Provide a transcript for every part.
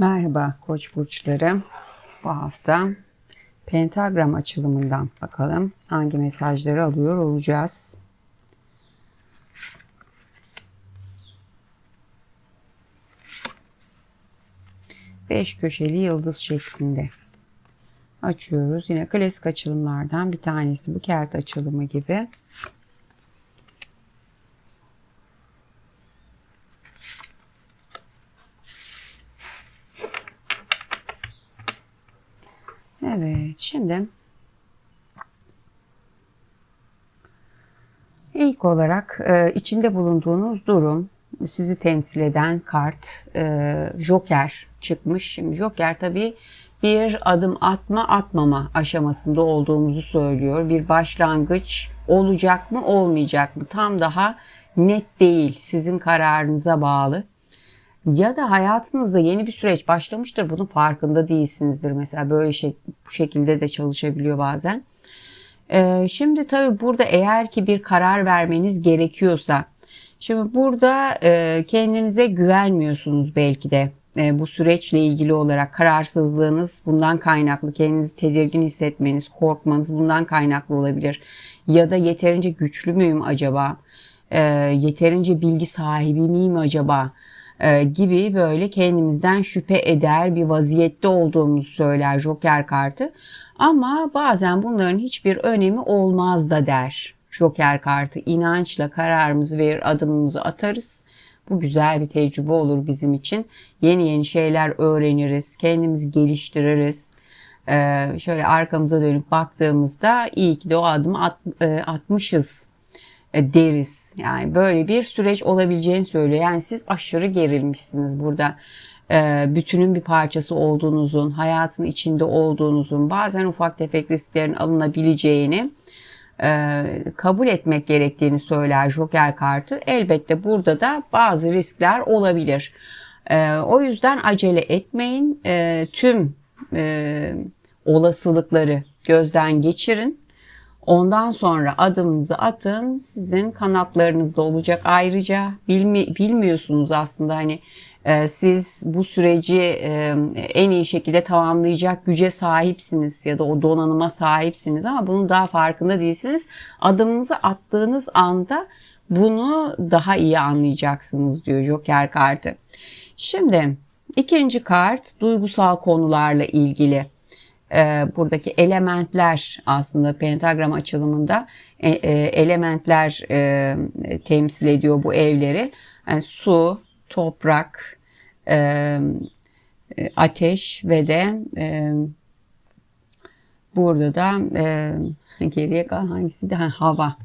Merhaba Koç burçları. Bu hafta pentagram açılımından bakalım hangi mesajları alıyor olacağız. Beş köşeli yıldız şeklinde açıyoruz. Yine klasik açılımlardan bir tanesi bu kelt açılımı gibi. Şimdi ilk olarak e, içinde bulunduğunuz durum sizi temsil eden kart e, Joker çıkmış. Şimdi Joker tabii bir adım atma atmama aşamasında olduğumuzu söylüyor. Bir başlangıç olacak mı olmayacak mı tam daha net değil sizin kararınıza bağlı ya da hayatınızda yeni bir süreç başlamıştır bunun farkında değilsinizdir. Mesela böyle şey, bu şekilde de çalışabiliyor bazen. Ee, şimdi tabii burada eğer ki bir karar vermeniz gerekiyorsa şimdi burada e, kendinize güvenmiyorsunuz belki de e, bu süreçle ilgili olarak. Kararsızlığınız bundan kaynaklı kendinizi tedirgin hissetmeniz korkmanız bundan kaynaklı olabilir. Ya da yeterince güçlü müyüm acaba? E, yeterince bilgi sahibi miyim acaba gibi böyle kendimizden şüphe eder bir vaziyette olduğumuzu söyler Joker kartı. Ama bazen bunların hiçbir önemi olmaz da der. Joker kartı inançla kararımızı verir, adımımızı atarız. Bu güzel bir tecrübe olur bizim için. Yeni yeni şeyler öğreniriz, kendimizi geliştiririz. Ee, şöyle arkamıza dönüp baktığımızda iyi ki de o adımı at, e, atmışız e, deriz. Yani böyle bir süreç olabileceğini söylüyor. Yani siz aşırı gerilmişsiniz burada. E, bütünün bir parçası olduğunuzun, hayatın içinde olduğunuzun, bazen ufak tefek risklerin alınabileceğini e, kabul etmek gerektiğini söyler Joker kartı. Elbette burada da bazı riskler olabilir. O yüzden acele etmeyin. Tüm olasılıkları gözden geçirin Ondan sonra adımınızı atın. Sizin kanatlarınızda olacak. Ayrıca bilmi, bilmiyorsunuz aslında hani e, siz bu süreci e, en iyi şekilde tamamlayacak güce sahipsiniz ya da o donanıma sahipsiniz ama bunun daha farkında değilsiniz. Adımınızı attığınız anda bunu daha iyi anlayacaksınız diyor Joker kartı. Şimdi ikinci kart duygusal konularla ilgili e, buradaki elementler aslında pentagram açılımında e, e, elementler e, temsil ediyor bu evleri. Yani su, toprak, e, e ateş ve de e, burada da e, geriye kalan hangisi de ha, hava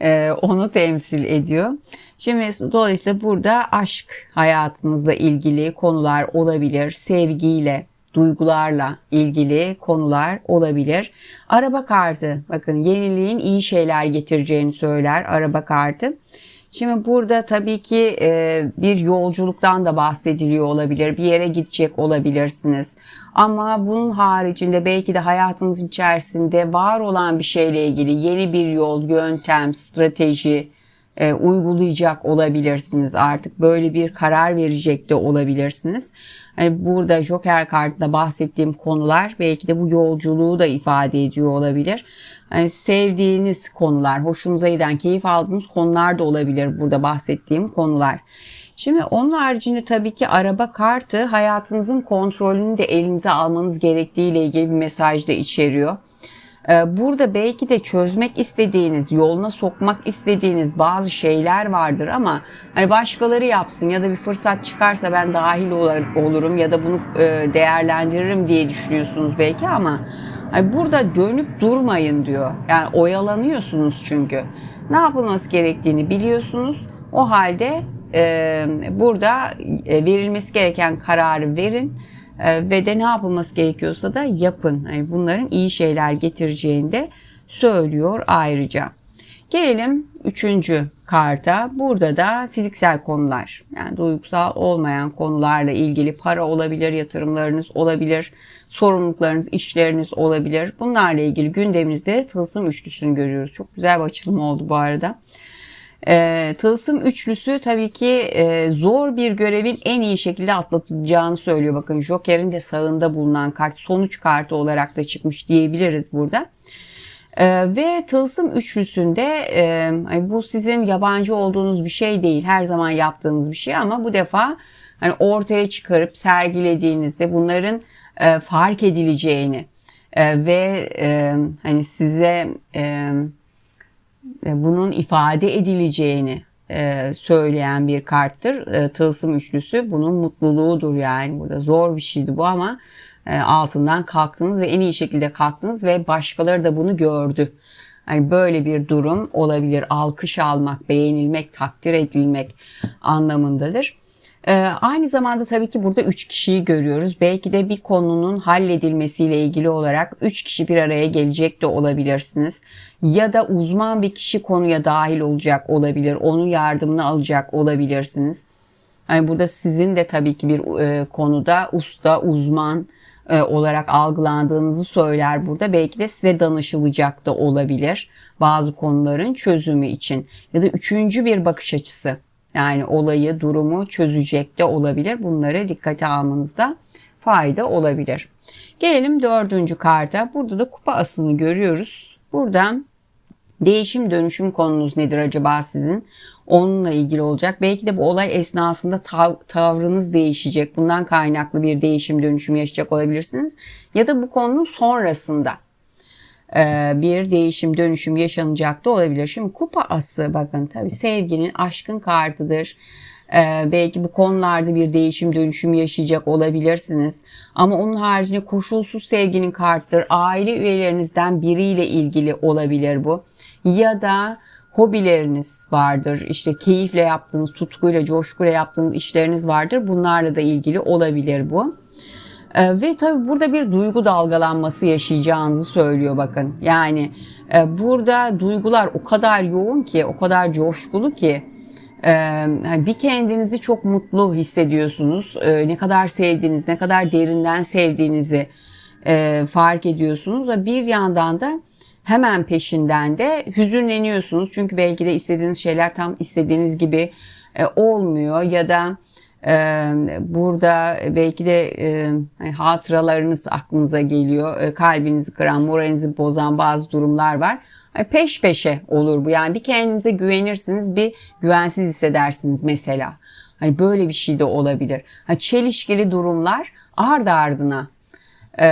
e, onu temsil ediyor. Şimdi dolayısıyla burada aşk hayatınızla ilgili konular olabilir, sevgiyle, duygularla ilgili konular olabilir. Araba kartı bakın yeniliğin iyi şeyler getireceğini söyler araba kartı. Şimdi burada tabii ki e, bir yolculuktan da bahsediliyor olabilir. Bir yere gidecek olabilirsiniz. Ama bunun haricinde belki de hayatınız içerisinde var olan bir şeyle ilgili yeni bir yol, yöntem, strateji e, uygulayacak olabilirsiniz artık. Böyle bir karar verecek de olabilirsiniz. Hani burada Joker kartında bahsettiğim konular belki de bu yolculuğu da ifade ediyor olabilir. Hani sevdiğiniz konular, hoşunuza giden, keyif aldığınız konular da olabilir burada bahsettiğim konular. Şimdi onun haricinde tabii ki araba kartı hayatınızın kontrolünü de elinize almanız gerektiği ile ilgili bir mesaj da içeriyor. Ee, burada belki de çözmek istediğiniz, yoluna sokmak istediğiniz bazı şeyler vardır ama hani başkaları yapsın ya da bir fırsat çıkarsa ben dahil olurum ya da bunu e, değerlendiririm diye düşünüyorsunuz belki ama hani burada dönüp durmayın diyor. Yani oyalanıyorsunuz çünkü. Ne yapılması gerektiğini biliyorsunuz. O halde e, burada e, verilmesi gereken kararı verin ee, ve de ne yapılması gerekiyorsa da yapın. Yani bunların iyi şeyler getireceğini de söylüyor ayrıca. Gelelim üçüncü karta. Burada da fiziksel konular yani duygusal olmayan konularla ilgili para olabilir, yatırımlarınız olabilir, sorumluluklarınız, işleriniz olabilir. Bunlarla ilgili gündeminizde tılsım üçlüsünü görüyoruz. Çok güzel bir açılım oldu bu arada. E, tılsım üçlüsü tabii ki e, zor bir görevin en iyi şekilde atlatılacağını söylüyor. Bakın Joker'in de sağında bulunan kart sonuç kartı olarak da çıkmış diyebiliriz burada. Ee, ve tılsım üçlüsünde e, bu sizin yabancı olduğunuz bir şey değil. Her zaman yaptığınız bir şey ama bu defa hani ortaya çıkarıp sergilediğinizde bunların e, fark edileceğini e, ve e, hani size e, e bunun ifade edileceğini e, söyleyen bir karttır. E, tılsım üçlüsü bunun mutluluğudur yani burada zor bir şeydi bu ama e, altından kalktınız ve en iyi şekilde kalktınız ve başkaları da bunu gördü. Yani böyle bir durum olabilir. Alkış almak, beğenilmek, takdir edilmek anlamındadır. Ee, aynı zamanda tabii ki burada üç kişiyi görüyoruz. Belki de bir konunun halledilmesiyle ilgili olarak üç kişi bir araya gelecek de olabilirsiniz. Ya da uzman bir kişi konuya dahil olacak olabilir. Onun yardımını alacak olabilirsiniz. Yani burada sizin de tabii ki bir e, konuda usta, uzman, e, olarak algılandığınızı söyler burada. Belki de size danışılacak da olabilir bazı konuların çözümü için. Ya da üçüncü bir bakış açısı. Yani olayı, durumu çözecek de olabilir. Bunları dikkate almanızda fayda olabilir. Gelelim dördüncü karta. Burada da kupa asını görüyoruz. Buradan değişim dönüşüm konunuz nedir acaba sizin? onunla ilgili olacak. Belki de bu olay esnasında tav tavrınız değişecek. Bundan kaynaklı bir değişim dönüşüm yaşayacak olabilirsiniz. Ya da bu konunun sonrasında bir değişim dönüşüm yaşanacak da olabilir. Şimdi kupa ası bakın tabi sevginin aşkın kartıdır. Ee, belki bu konularda bir değişim dönüşüm yaşayacak olabilirsiniz. Ama onun haricinde koşulsuz sevginin kartıdır. Aile üyelerinizden biriyle ilgili olabilir bu. Ya da hobileriniz vardır. İşte keyifle yaptığınız, tutkuyla, coşkuyla yaptığınız işleriniz vardır. Bunlarla da ilgili olabilir bu. Ee, ve tabii burada bir duygu dalgalanması yaşayacağınızı söylüyor bakın. Yani e, burada duygular o kadar yoğun ki, o kadar coşkulu ki e, bir kendinizi çok mutlu hissediyorsunuz. E, ne kadar sevdiğiniz, ne kadar derinden sevdiğinizi e, fark ediyorsunuz ve bir yandan da hemen peşinden de hüzünleniyorsunuz. Çünkü belki de istediğiniz şeyler tam istediğiniz gibi e, olmuyor ya da burada belki de e, hani hatıralarınız aklınıza geliyor. E, kalbinizi kıran, moralinizi bozan bazı durumlar var. Peş peşe olur bu. Yani bir kendinize güvenirsiniz, bir güvensiz hissedersiniz mesela. Hani böyle bir şey de olabilir. Hani çelişkili durumlar ard ardına e,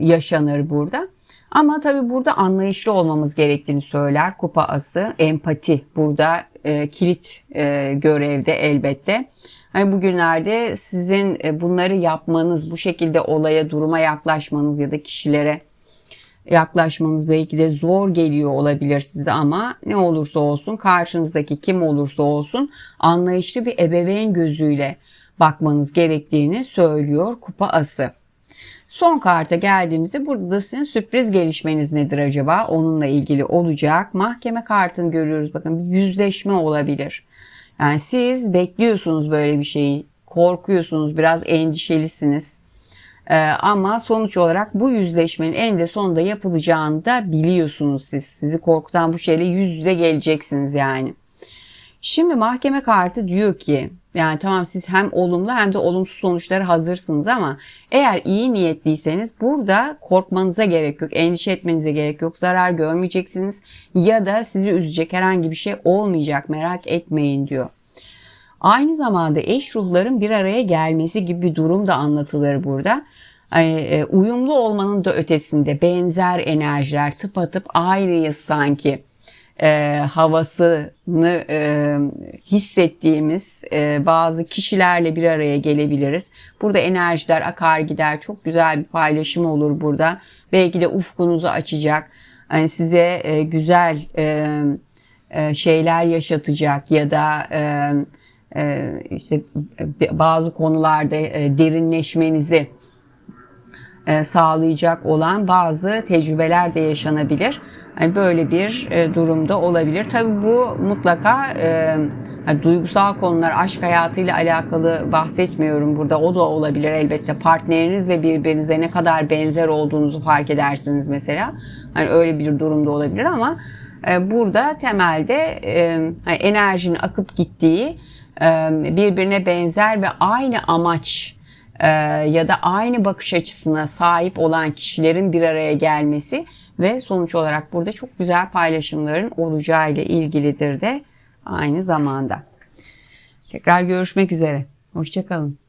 yaşanır burada. Ama tabii burada anlayışlı olmamız gerektiğini söyler kupa ası. Empati burada e, kilit e, görevde elbette. Hani bugünlerde sizin e, bunları yapmanız, bu şekilde olaya, duruma yaklaşmanız ya da kişilere yaklaşmanız belki de zor geliyor olabilir size ama ne olursa olsun karşınızdaki kim olursa olsun anlayışlı bir ebeveyn gözüyle bakmanız gerektiğini söylüyor kupa ası. Son karta geldiğimizde burada da sizin sürpriz gelişmeniz nedir acaba? Onunla ilgili olacak. Mahkeme kartını görüyoruz. Bakın bir yüzleşme olabilir. Yani siz bekliyorsunuz böyle bir şeyi. Korkuyorsunuz, biraz endişelisiniz. Ee, ama sonuç olarak bu yüzleşmenin en de sonunda yapılacağını da biliyorsunuz siz. Sizi korkutan bu şeyle yüz yüze geleceksiniz yani. Şimdi mahkeme kartı diyor ki yani tamam siz hem olumlu hem de olumsuz sonuçlara hazırsınız ama eğer iyi niyetliyseniz burada korkmanıza gerek yok, endişe etmenize gerek yok, zarar görmeyeceksiniz ya da sizi üzecek herhangi bir şey olmayacak merak etmeyin diyor. Aynı zamanda eş ruhların bir araya gelmesi gibi bir durum da anlatılır burada. E, uyumlu olmanın da ötesinde benzer enerjiler tıpatıp aynıyız sanki e, havasını e, hissettiğimiz e, bazı kişilerle bir araya gelebiliriz. Burada enerjiler akar gider. Çok güzel bir paylaşım olur burada. Belki de ufkunuzu açacak. Yani size e, güzel e, e, şeyler yaşatacak ya da e, e, işte bazı konularda e, derinleşmenizi sağlayacak olan bazı tecrübeler de yaşanabilir. Yani böyle bir e, durumda olabilir. Tabii bu mutlaka e, duygusal konular, aşk hayatıyla alakalı bahsetmiyorum burada. O da olabilir elbette. Partnerinizle birbirinize ne kadar benzer olduğunuzu fark edersiniz mesela. Hani öyle bir durumda olabilir ama e, burada temelde e, hani enerjinin akıp gittiği e, birbirine benzer ve aynı amaç e, ya da aynı bakış açısına sahip olan kişilerin bir araya gelmesi ve sonuç olarak burada çok güzel paylaşımların olacağı ile ilgilidir de aynı zamanda. Tekrar görüşmek üzere. Hoşçakalın.